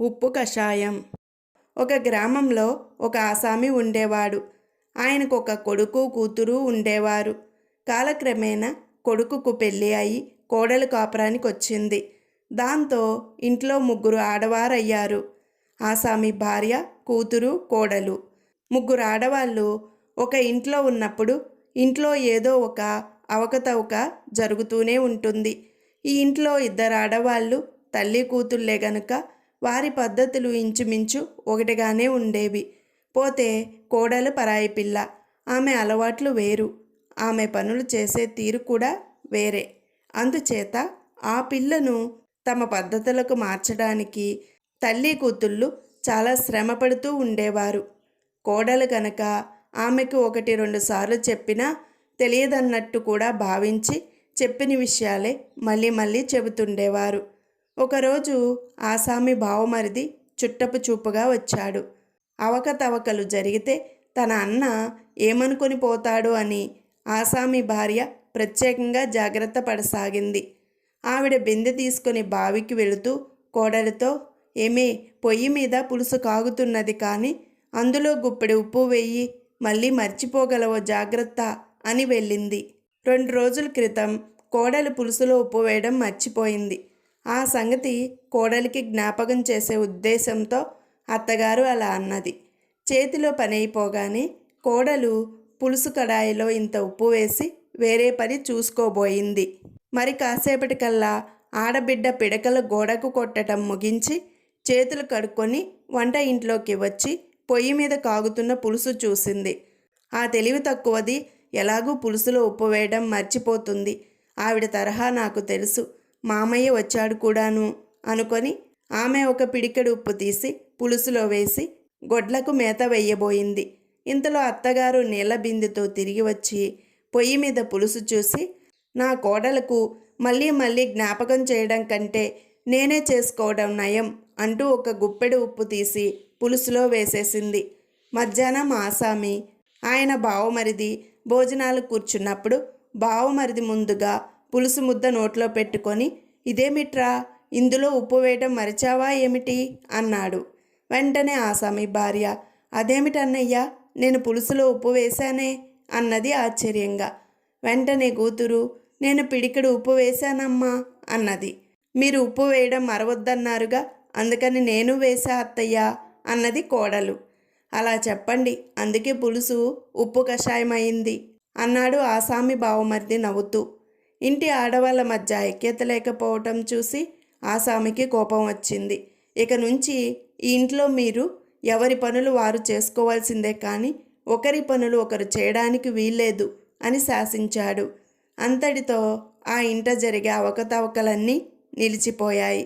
ఉప్పు కషాయం. ఒక గ్రామంలో ఒక ఆసామి ఉండేవాడు. ఆయనకు ఒక కొడుకు కూతురు ఉండేవారు. కాలక్రమేణా కొడుకుకు పెళ్ళి అయి కోడలు కాపురానికి వచ్చింది దాంతో ఇంట్లో ముగ్గురు ఆడవారయ్యారు. ఆసామి భార్య కూతురు కోడలు. ముగ్గురు ఆడవాళ్ళు ఒక ఇంట్లో ఉన్నప్పుడు ఇంట్లో ఏదో ఒక అవకతవక జరుగుతూనే ఉంటుంది. ఈ ఇంట్లో ఇద్దరు ఆడవాళ్ళు తల్లి కూతుళ్ళే గనుక వారి పద్ధతులు ఇంచుమించు ఒకటిగానే ఉండేవి. పోతే కోడలు పరాయి పిల్ల. ఆమె అలవాట్లు వేరు. ఆమె పనులు చేసే తీరు కూడా వేరే. అందుచేత ఆ పిల్లను తమ పద్ధతులకు మార్చడానికి తల్లి కూతుళ్ళు చాలా శ్రమపడుతూ ఉండేవారు. కోడలు గనక ఆమెకు ఒకటి రెండు సార్లు చెప్పినా తెలియదన్నట్టు కూడా భావించి చెప్పిన విషయాలే మళ్ళీ మళ్ళీ చెబుతుండేవారు. ఒకరోజు ఆసామి బావమరిది చుట్టపు చూపుగా వచ్చాడు. అవకతవకలు జరిగితే తన అన్న ఏమనుకొని పోతాడు అని ఆసామి భార్య ప్రత్యేకంగా జాగ్రత్త పడసాగింది. ఆవిడ బిందె తీసుకుని బావికి వెళుతూ కోడలితో ఏమే పొయ్యి మీద పులుసు కాగుతున్నది కానీ అందులో గుప్పెడు ఉప్పు వేయి మళ్ళీ మర్చిపోగలవో జాగ్రత్త అని వెళ్ళింది. రెండు రోజుల క్రితం కోడలు పులుసులో ఉప్పు వేయడం మర్చిపోయింది. ఆ సంగతి కోడలికి జ్ఞాపకం చేసే ఉద్దేశంతో అత్తగారు అలా అన్నది. చేతిలో పని అయిపోగానే కోడలు పులుసు కడాయిలో ఇంత ఉప్పు వేసి వేరే పని చూసుకోబోయింది. మరి కాసేపటికల్లా ఆడబిడ్డ పిడకల గోడకు కొట్టడం ముగించి చేతులు కడుక్కొని వంట ఇంట్లోకి వచ్చి పొయ్యి మీద కాగుతున్న పులుసు చూసింది. ఆ తెలివి తక్కువది ఎలాగూ పులుసులో ఉప్పు వేయడం మర్చిపోతుంది. ఆవిడ తరహా నాకు తెలుసు. మామయ్య వచ్చాడు కూడాను అనుకొని ఆమె ఒక పిడికెడు ఉప్పు తీసి పులుసులో వేసి గొడ్లకు మేత వెయ్యబోయింది ఇంతలో అత్తగారు నీళ్ళ బిందెతో తిరిగి వచ్చి పొయ్యి మీద పులుసు చూసి నా కోడలకు మళ్ళీ మళ్ళీ జ్ఞాపకం చేయడం కంటే నేనే చేసుకోవడం నయం అంటూ ఒక గుప్పెడు ఉప్పు తీసి పులుసులో వేసేసింది. మధ్యాహ్నం ఆసామి ఆయన బావమరిది భోజనాలు కూర్చున్నప్పుడు బావమరిది ముందుగా పులుసు ముద్ద నోట్లో పెట్టుకొని ఇదేమిట్రా? ఇందులో ఉప్పు వేయడం మరిచావా ఏమిటి? అన్నాడు. వెంటనే ఆసామి భార్య అదేమిటన్నయ్యా నేను పులుసులో ఉప్పు వేశానే? అన్నది ఆశ్చర్యంగా. వెంటనే కూతురు నేను పిడికెడు ఉప్పు వేశానమ్మా అన్నది. మీరు ఉప్పు వేయడం మరవద్దన్నారుగా అందుకని నేను వేసా అత్తయ్యా అన్నది కోడలు. అలా చెప్పండి అందుకే పులుసు ఉప్పు కషాయమైంది అన్నాడు ఆసామి బావమరిది నవ్వుతూ. ఇంటి ఆడవాళ్ళ మధ్య ఐక్యత లేకపోవటం చూసి ఆసామికి కోపం వచ్చింది. ఇక నుంచి ఈ ఇంట్లో మీరు ఎవరి పనులు వారు చేసుకోవాల్సిందే కానీ ఒకరి పనులు ఒకరు చేయడానికి వీల్లేదు అని శాసించాడు. అంతటితో ఆ ఇంట జరిగే అవకతవకలన్నీ నిలిచిపోయాయి.